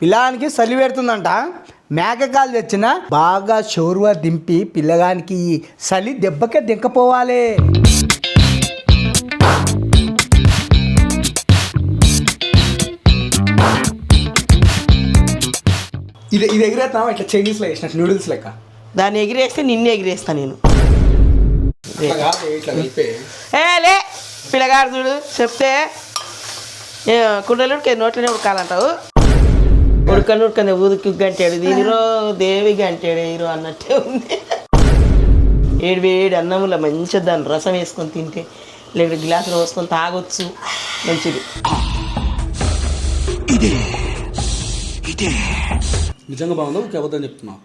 పిల్లగానికి చలి పెడుతుందంట. మేకకాలు తెచ్చిన బాగా షోరువా దింపి పిల్లగానికి ఈ చలి దెబ్బకే దింకపోవాలి. ఇది ఇది ఎగిరేస్తాం ఇట్లా చైనీస్లో వేసినట్టు నూడిల్స్ లెక్క. దాన్ని ఎగిరేస్తే నిన్ను ఎగిరేస్తా నేను. ఏ లే పిల్లగాడు చూడు చెప్తే ఏ, కుండలుడికి నోట్లోనే ఉడకాలంటావు. ఉడకని ఉడకని ఊరికి గంటాడు దీనిలో దేవి గంటాడు హీరో అన్నట్టే ఉంది. ఏడు వేడి అన్నంలో మంచిగా దాన్ని రసం వేసుకొని తింటే లేదా గ్లాసులో పోసుకొని తాగొచ్చు. మంచిది. నిజంగా బాగుందో? అబద్ధం చెప్తున్నావు?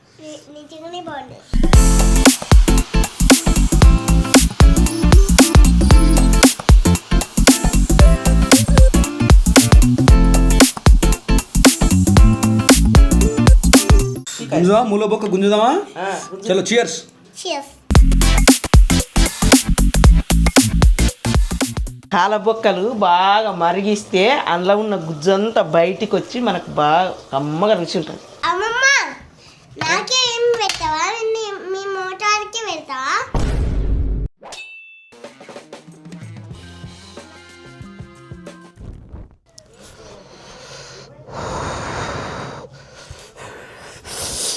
గుంజుదామా మూల బొక్క గుంజుదామా? చలో చియర్స్ కాలబొక్కలు బాగా మరిగిస్తే అందులో ఉన్న గుజ్జంతా బయటికి వచ్చి మనకు బాగా కమ్మగా రుచి ఉంటుంది అమ్మమ్మ నాకే ఏం పెట్టావా? నీ- మీ మోటార్కి పెడతావా?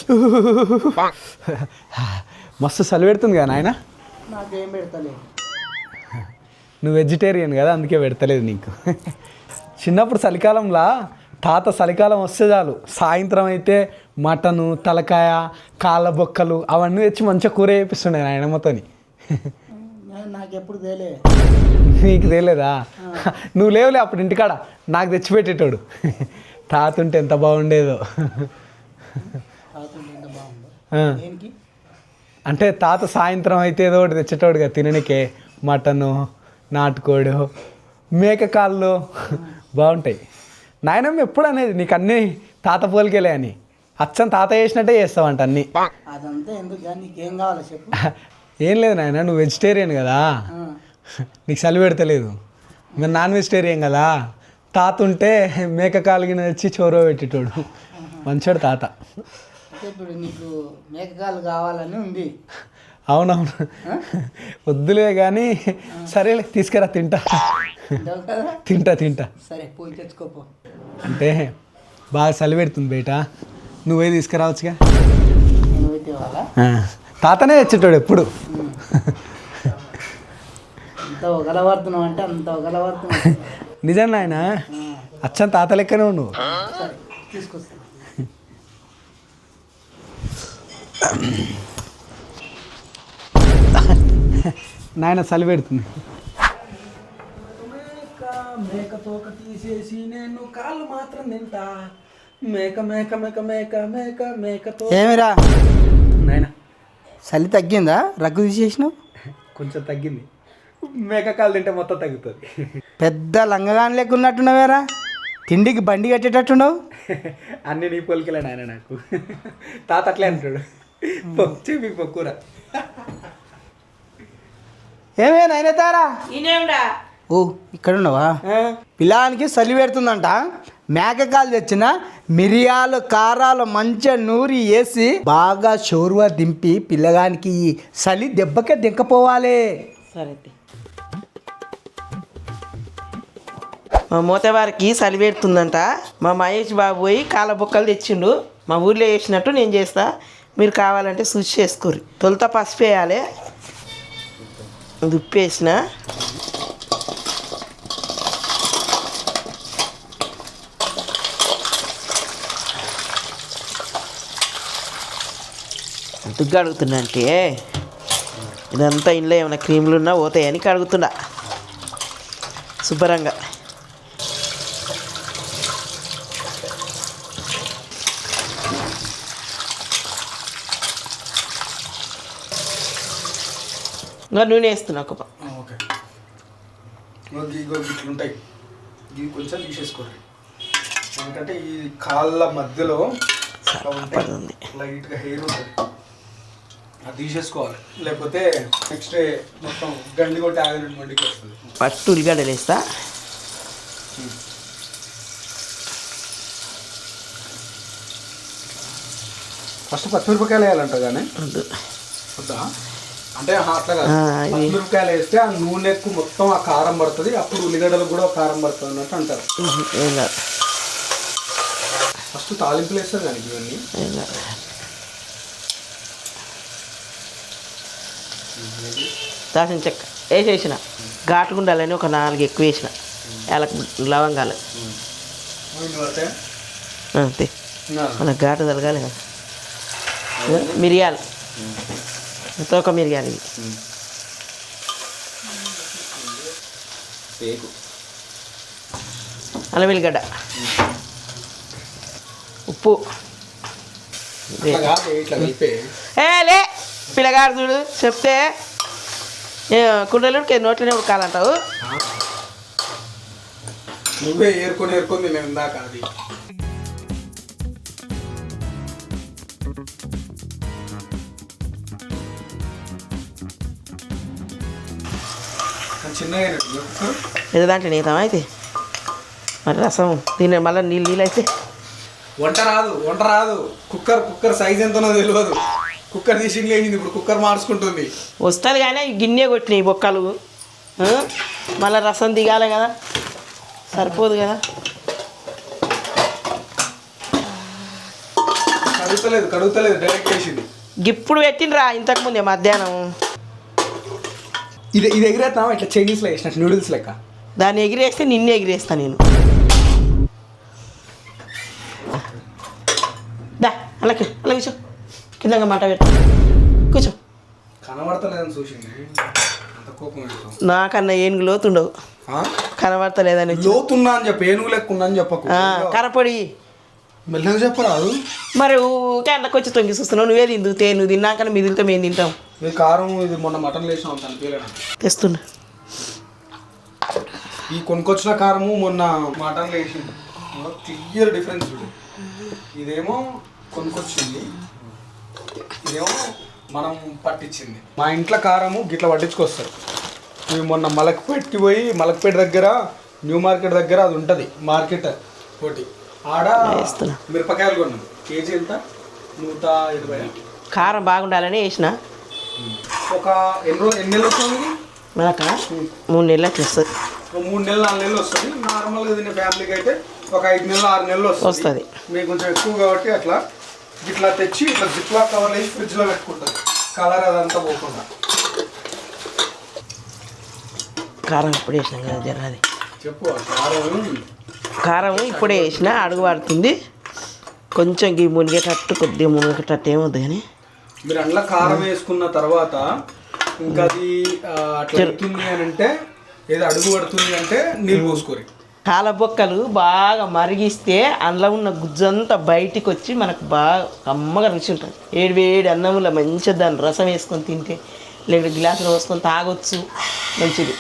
మస్తు చలి పెడుతుంది కదా నాయన? నాకేం పెడతలేదు. నువ్వు వెజిటేరియన్ కదా అందుకే పెడతలేదు నీకు. చిన్నప్పుడు చలికాలంలో తాత చలికాలం వస్తే చాలు. సాయంత్రం అయితే మటను తలకాయ కాళ్ళ బొక్కలు అవన్నీ తెచ్చి మంచిగా కూర వేపిస్తుండే నాయనమ్మతోని నాకెప్పుడు తేలే. నీకు తెలియదా నువ్వు లేవులే అప్పుడు ఇంటికాడ నాకు తెచ్చిపెట్టేటోడు. తాత ఉంటే ఎంత బాగుండేదో. అంటే తాత సాయంత్రం అయితే ఏదో ఒకటి తెచ్చేటోడుగా తిననికే. మటను నాటుకోడు మేక కాళ్ళు బాగుంటాయి. నాయనమ్మ ఎప్పుడు అనేది నీకు అన్నీ తాత పోలికెలే అని. అచ్చం తాత చేసినట్టే చేస్తావంట అన్నీ. ఏం లేదు నాయన నువ్వు వెజిటేరియన్ కదా. నీకు చలి పెడతలేదు. మరి నాన్ వెజిటేరియన్ కదా. తాత ఉంటే మేక కాలుగిన వచ్చి చోరో పెట్టేటోడు. మంచోడు తాత. అంటే ఇప్పుడు నీకు మేకకాలు కావాలని ఉంది. అవునవును. వద్దులే కానీ సరేలే తీసుకురా తింటా. తింటా తింటా. సరే పోయి తెచ్చుకోపో అంటే బాగా చలి పెడుతుంది బయట నువ్వే తీసుకురావచ్చుగా. తాతనే తెచ్చేటోడు ఎప్పుడు. అంటే అంత నిజం నాయన? అచ్చం తాత లెక్కనే నువ్వు సరే నాయన చలి పెడుతుంది. మేక తోక తీసేసి నేను కాళ్ళు మాత్రం తింటా. మేక మేక మేక మేక మేక మేకతో ఏమిరా? నాయన. చలి తగ్గిందా? రగ్గు తీసేసినావు? కొంచెం తగ్గింది. మేకకాలు తింటే మొత్తం తగ్గుతుంది. పెద్ద లంగగాని లెక్క ఉన్నట్టున్నావేరా తిండికి బండి కట్టేటట్టున్నావు? అన్ని నీ పోలికలే నాయన నాకు. తాత అట్లే అంటాడు. మీకు పక్కూర ఏమే ఓ ఇక్కడ ఉన్నావా? పిల్లానికి చలి పెడుతుందంట. మేకకాలు తెచ్చిన మిరియాలు కారాలు మంచిగా నూరి వేసి బాగా షోరువా దింపి పిల్లగానికి ఈ చలి దెబ్బకే దింకపోవాలి. సరే అయితే. మా మూతవారికి చలి పెడుతుందంట. మా మహేష్ బాబు పోయి కాళ్ళ బొక్కలు తెచ్చిండు. మా ఊర్లో వేసినట్టు నేను చేస్తా. మీరు కావాలంటే చూసి చేసుకోరు తొలుత పసుపు వేయాలి. ఇది ఉప్పు వేసిన ఎందుకు అడుగుతున్నా అంటే ఇదంతా ఇంట్లో ఏమైనా క్రీములు ఉన్నా పోతాయని కడుగుతున్నా శుభ్రంగా. ఇంకా నూనె వేస్తున్నా ఒక ఓకే. ఇట్లుంటాయి. ఇవి కొంచెం తీసేసుకోండి. ఎందుకంటే ఈ కాళ్ళ మధ్యలో పడుతుంది. లైట్గా హెయిర్ ఉంటుంది. అది తీసేసుకోవాలి. లేకపోతే నెక్స్ట్ డే మొత్తం గండి కొట్టి ఆగినట్టు మండికి వస్తుంది. పట్టు ఉల్లిగడ్డలు వేస్తా. ఫస్ట్ పచ్చిమిరపకాయలు వేయాలంట కానీ? వద్దా? అంటే అట్లా పచ్చిమిరపకాయలు వేస్తే ఆ నూనెకు మొత్తం ఆ కారం పడుతుంది. అప్పుడు ఉల్లిగడ్డలకు కూడా కారం పడుతుంది అన్నట్టు అంటారు. ఫస్ట్ తాలింపులు వేస్తారు కానీ ఇవన్నీ. దాచిన చెక్క వేసేసిన. ఘాటుగుండాలని ఒక నాలుగు ఎక్కువ వేసిన. యాలకు లవంగాలు. అంతే మన ఘాటు తలగాలి కదా. మిరియాలు. తోక మిరియాలు అల్లం వెల్లిగడ్డ ఉప్పు లే పిల్లగాడు చూడు చెప్తే ఏ, కుండలుడికి నోట్లోనే ఉడకాలంటావు నువ్వే ఏరుకొని ఏరుకొని నేను ఇందాక అది ఏదో దాంట్లో నీతామా అయితే? మరి రసం దీని మళ్ళీ నీళ్ళు నీళ్ళు అయితే? వంట రాదు వంట రాదు. కుక్కర్ కుక్కర్ సైజ్ ఎంతనో తెలియదు కుక్కర్ తీసి లేచింది ఇప్పుడు కుక్కర్ మార్చుకుంటుంది. వస్తుంది కానీ గిన్నె కొట్టినాయి బొక్కలు? మళ్ళీ రసం దిగాలి కదా? సరిపోదు కదా? కడుగుతలేదు కడుగుతలేదు డైరెక్ట్ వేసింది. ఇప్పుడు పెట్టినరా ఇంతకుముందే మధ్యాహ్నం. ఇది ఇది ఎగిరేస్తాం ఇట్లా చైనీస్లో వేసినట్టు నూడిల్స్ లెక్క. దాన్ని ఎగిరేస్తే నిన్ను ఎగిరేస్తా నేను. దా అలా అలా కూర్చో. కిందగా మాట పెట్టు. కూర్చో. కనబడతలేదని చూసింది. అంత కోపం పెడతాం నాకన్నా ఏనుగు లోతుండవు. కనబడతలేదని. లోతున్నా అని చెప్పి ఏనుగు లెక్క ఉన్నా అని చెప్పకు. ఆ, కనపడి. మెల్లగా చెప్పరాదు మరి ఊకే వచ్చి తొంగి చూస్తున్నావు. నువ్వే తిందు నువ్వు తిన్నాక మిగిలితే మేము తింటాం. ఇది కారం ఇది మొన్న మటన్ వేసినాం అంత అనిపించలేను తెస్తున్నా. ఈ కొనుక్కొచ్చిన కారము మొన్న మటన్ వేసింది క్లియర్ డిఫరెన్స్ ఇదేమో కొనుక్కొచ్చింది. ఇదేమో మనం పట్టించింది. మా ఇంట్లో కారము గిట్ల పట్టించుకొస్తారు మేము మొన్న మలక్పేట్కి పోయి మలక్పేట దగ్గర న్యూ మార్కెట్ దగ్గర అది ఉంటుంది మార్కెట్ ఒకటి. మిరపకాయలు కొన్నాం. కేజీ ఎంత? నూట ఇరవై. కారం బాగుండాలని వేసిన. ఒక ఎన్ని రోజు ఎన్ని నెలలు వస్తుంది? మనక మూడు నెలలు వస్తుంది. మూడు నెలలు నాలుగు నెలలు వస్తుంది. నార్మల్గా తినే ఫ్యామిలీకి అయితే ఒక ఐదు నెలలు ఆరు నెలలు వస్తుంది. వస్తది. మీకు కొంచెం ఎక్కువ కాబట్టి అట్లా ఇట్లా తెచ్చి ఇట్లా జిప్లా కవర్ వేసి ఫ్రిడ్జ్లో పెట్టుకుంటుంది. కలర్ అదంతా పోకుండా. కారం ఇప్పుడే వేసిన కదా జర అది చెప్పు కారం కారం ఇప్పుడే వేసిన అడుగు పడుతుంది. కొంచెం గీ మునిగేటట్టు కొద్దిగా మునిగేటట్టు ఏమవుద్ది కానీ. మీరు అందులో కారం వేసుకున్న తర్వాత ఇంకా అది అవుతుంది అని అంటే ఏదో అడుగు పడుతుంది అంటే నీళ్ళు పోసుకోరి. కాలబొక్కలు బాగా మరిగిస్తే అందులో ఉన్న గుజ్జంతా బయటికి వచ్చి మనకు బాగా కమ్మగా రుచి ఉంటుంది. ఏడు వేడి అన్నంలో మంచిగా దాన్ని రసం వేసుకొని తింటే లేకపోతే గ్లాసులో పోసుకొని తాగొచ్చు. మంచిది.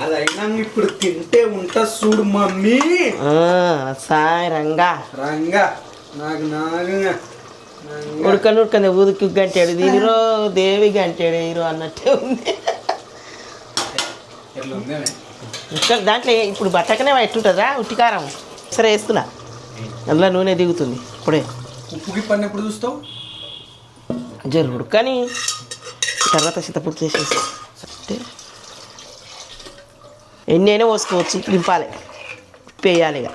అది అయినా ఇప్పుడు తింటే ఉంటా చూడు మమ్మీ. సాయి రంగా. రంగా. నాకు నాగంగా. ఉడకని ఉడకని ఊదికి గంటాడు దీనిలో దేవి గంటాడు హీరో అన్నట్టే ఉంది. ఇక్కడ దాంట్లో ఇప్పుడు బట్టకనే ఎట్టుంటుందా ఉట్టికారం సరే వేస్తున్నా. అందులో నూనె దిగుతుంది. ఇప్పుడే. ఉప్పు గిప్పని ఎప్పుడు చూస్తావు? జరు ఉడకని. తర్వాత చింతపుడు చేసేసి. అంటే ఎన్ని అయినా పోసుకోవచ్చు దింపాలి. ఉప్పు వేయాలి ఇక.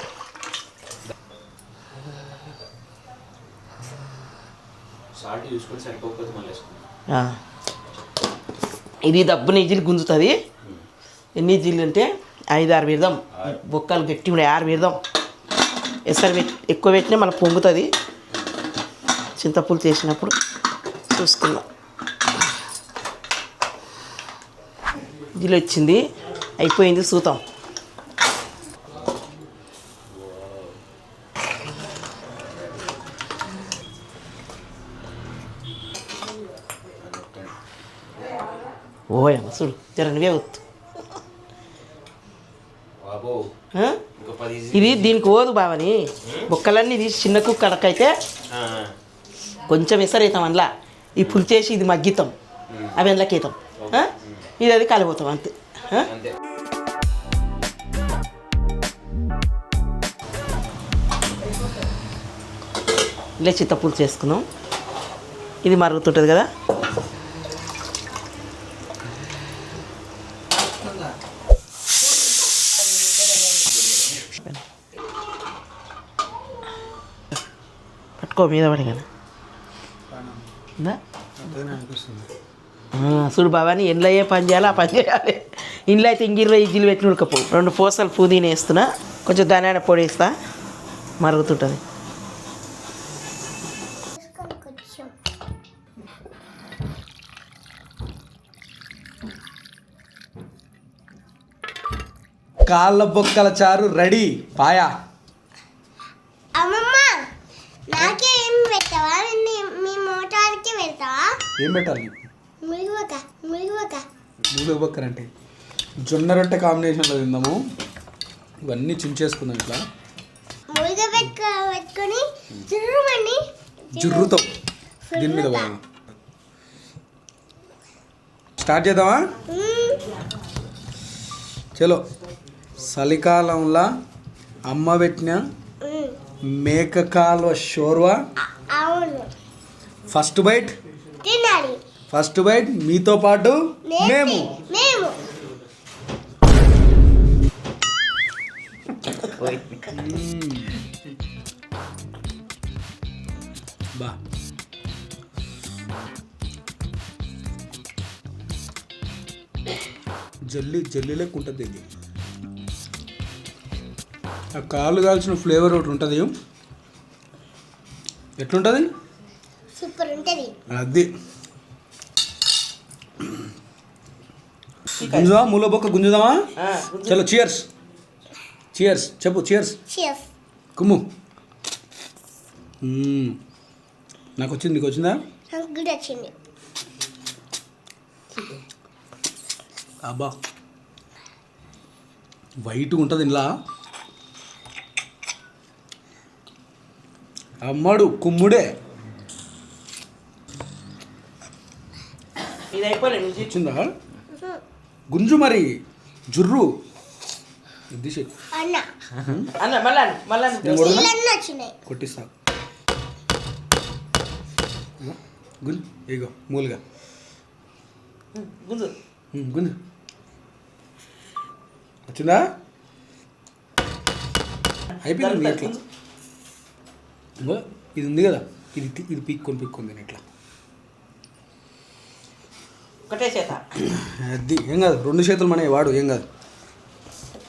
ఇది దబ్బున ఇజిలు గుంజుతుంది. ఎన్ని ఇజిలు అంటే ఐదు ఆరు. పెడదాం బొక్కలు గట్టి ఉన్నాయి ఆరు పెడదాం ఎసరు పెట్టి ఎక్కువ పెట్టినా మళ్ళీ పొంగుతుంది. చింతపులు చేసినప్పుడు చూసుకుందాం. ఇజిలు వచ్చింది అయిపోయింది చూద్దాం ఓయమ్మ చూడు జర నువ్వే వద్దు ఇది దీనికి ఓదు బావని. బొక్కలన్నీ తీసి చిన్న కుక్క అడకైతే కొంచెం ఎసరేతాం అందులో. ఈ పులిచేసి ఇది మగ్గితాం. అవి అందులోకి వేతాం? ఇది అది కలిపోతాం అంతే? అంతే. ఇలా చింతపులుసు చేసుకున్నాం. ఇది మరుగుతుంటుంది కదా? పట్టుకో మీద పడి కదా. చూడు బాబాని ఏ పని చేయాలో ఆ పని చేయాలి. ఇంట్లో అయితే ఇంగిర్లో ఇజ్జిలు పెట్టి ఉడకపో. రెండు పూసలు పుదీన వేస్తున్నా కొంచెం ధనియాల పొడి వేస్తా మరుగుతుంటుంది. కాళ్ళ బొక్కల చారు రెడీ పాయా. అమ్మమ్మ నాకే ఏం పెట్టవా? మీ మీ మోటార్కి పెడతావా? ఏం పెట్టాలి? మురుగుక మూడు బొక్కలు అంటే జొన్న రొట్టె కాంబినేషన్లో తిందాము. ఇవన్నీ చించేసుకుందాం ఇట్లా. జుర్రుతో దీని మీద. స్టార్ట్ చేద్దామా? చలో. చలికాలంలో అమ్మ పెట్టిన మేక కాలువ shorba? First bite? First bite మీతో పాటు మేము. మేము. బా. జల్లి జల్లి లెక్క ఉంటుంది ఇది. ఆ కాళ్ళు కాల్చిన ఫ్లేవర్ ఒకటి ఉంటుంది. ఎట్లుంటుంది? సూపర్ ఉంటుంది. అది. గుంజుదా మూల బొక్క గుంజుదామా? చలో చియర్స్ చియర్స్ చెప్పు చియర్స్ కుమ్ము. మ్మ్. నాకు వచ్చింది నీకు వచ్చిందా వచ్చింది. అబ్బా. వైట్గా ఉంటుంది ఇలా అమ్మడు కుమ్ముడే. ఇది గుంజు మరి జుర్రు. చెయ్. అన్న. అన్న మళ్ళా మళ్ళా కొట్టిస్తా. గుంజు. ఇగో మూలుగా. గుంజు. గుంజు. వచ్చిందా? అయిపోయింది ఇట్లా ఇంకో ఇది ఉంది కదా. ఇది తి- ఇది పీక్కొని పీక్కొని తిని ఇట్లా ఒకటే చేత. అది ఏం కాదు రెండు చేతులు మన వాడు ఏం కాదు.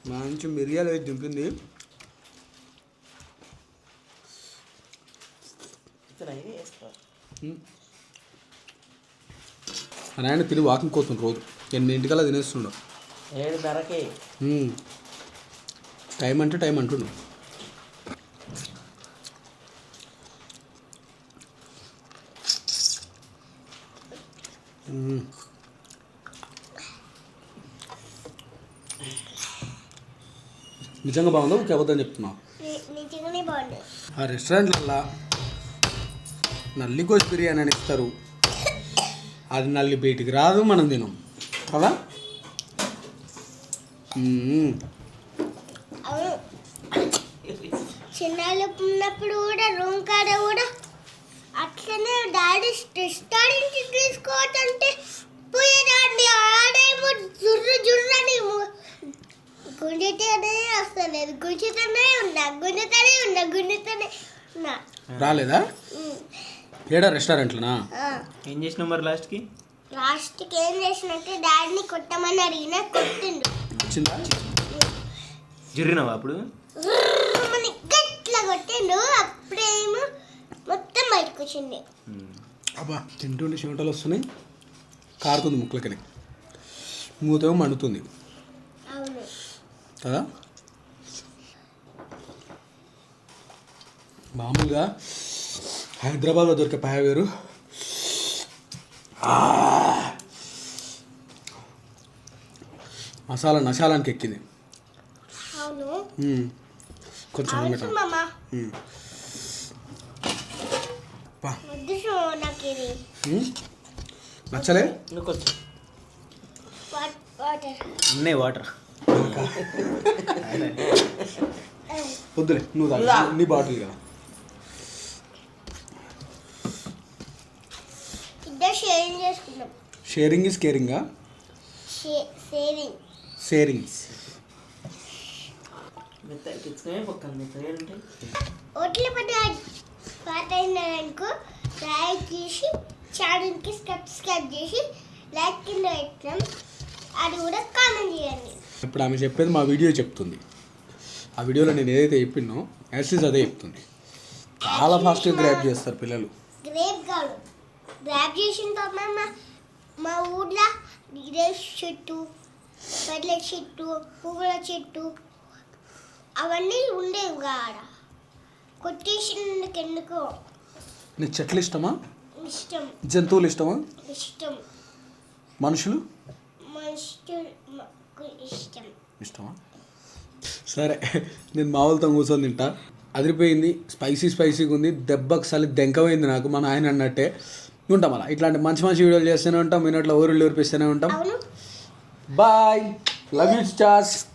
మంచి మిరియాలు వేసి దింపింది. నాయన తిని వాకింగ్ కోతుంది రోజు. ఎన్నింటికల్లా తినేస్తుండు. ఏడున్నరకి. టైం అంటే టైం అంటుండు. ఉమ్. నిజంగా బాగుందా? ఊరికే అబద్ధం చెప్తున్నావు ఆ రెస్టారెంట్లల్లో నల్లి కోసి బిర్యానీ అని ఇస్తారు. అది నల్లి బయటికి రాదు మనం తినం. కదా? చిన్నాళ్ళు ఉన్నప్పుడు కూడా రూమ్ కాడ కూడా అట్లనే డాడీ రెస్టారెంట్ తీసుకోవటంటే పోయేదాన్ని ఆడేమో జుర్రు జుర్రు అని గుంజుతూనే వస్తలేదు. గుంజుతూనే ఉన్నా గుంజుతూనే ఉన్నా గుంజుతూనే ఉన్నా. రాలేదా. ఏడా రెస్టారెంట్లనా? ఆ. ఏం చేసినావు మరి లాస్ట్కి? లాస్ట్కి ఏం చేసినట్టే డాడీని కొట్టమని అడిగినా కొట్టిండు. వచ్చిందా? జుర్రినావా అప్పుడు? రుర్రుమని గట్ల కొట్టిండు. అప్పుడేమో మొత్తం బయటకు వచ్చింది. అబ్బా తింటుండే చెమటలు వస్తున్నాయి. కారుతుంది ముక్కలకని. మూతేమో మండుతుంది. కదా మామూలుగా హైదరాబాద్లో దొరికే పాయ వేరు! మసాలా నశాలానికి ఎక్కింది. కొంచెం. నచ్చలే? ఉన్నాయి వాటర్ వద్దులే నువ్వు తాగు. నీ బాటిల్ కదా షేరింగ్ చేసుకున్నాం షేరింగ్ ఇస్ కేరింగా షేరింగ్ పట్ట పాట అయినారనుకో లైక్ చేసి ఛానల్కి సబ్స్క్రైబ్ చేసి లైక్ కింద పెట్టడం. అది కూడా కామెంట్ చేయండి. ఇప్పుడు ఆమె చెప్పేది మా వీడియో చెప్తుంది. ఆ వీడియోలో నేను ఏదైతే చెప్పినో యాసిస్ అదే చెప్తుంది. చాలా ఫాస్ట్గా గ్రాప్ చేస్తారు పిల్లలు. గ్రేప్ గాడు గ్రాప్ చేసిన తర్వాత మా మా ఊర్లో గ్రేప్ చెట్టు పెట్ల చెట్టు పువ్వుల చెట్టు అవన్నీ ఉండేవి కాడ. కొట్టేసినందుకు ఎందుకో నీకు చెట్లు ఇష్టమా? ఇష్టం. జంతువులు ఇష్టమా? ఇష్టం. మనుషులు? మనుషులకు ఇష్టం ఇష్టమా? సరే నేను మామూలుతో కూర్చొని తింటా. అదిరిపోయింది స్పైసీ స్పైసీగా ఉంది దెబ్బకి సలి దెంకమైంది నాకు మా నాయన అన్నట్టే. ఉంటాం అలా ఇట్లాంటి మంచి మంచి వీడియోలు చేస్తూనే ఉంటాం మిన్నట్లో ఊరిళ్ళు ఊరిపిస్తూనే ఉంటాం. బాయ్. Love you stars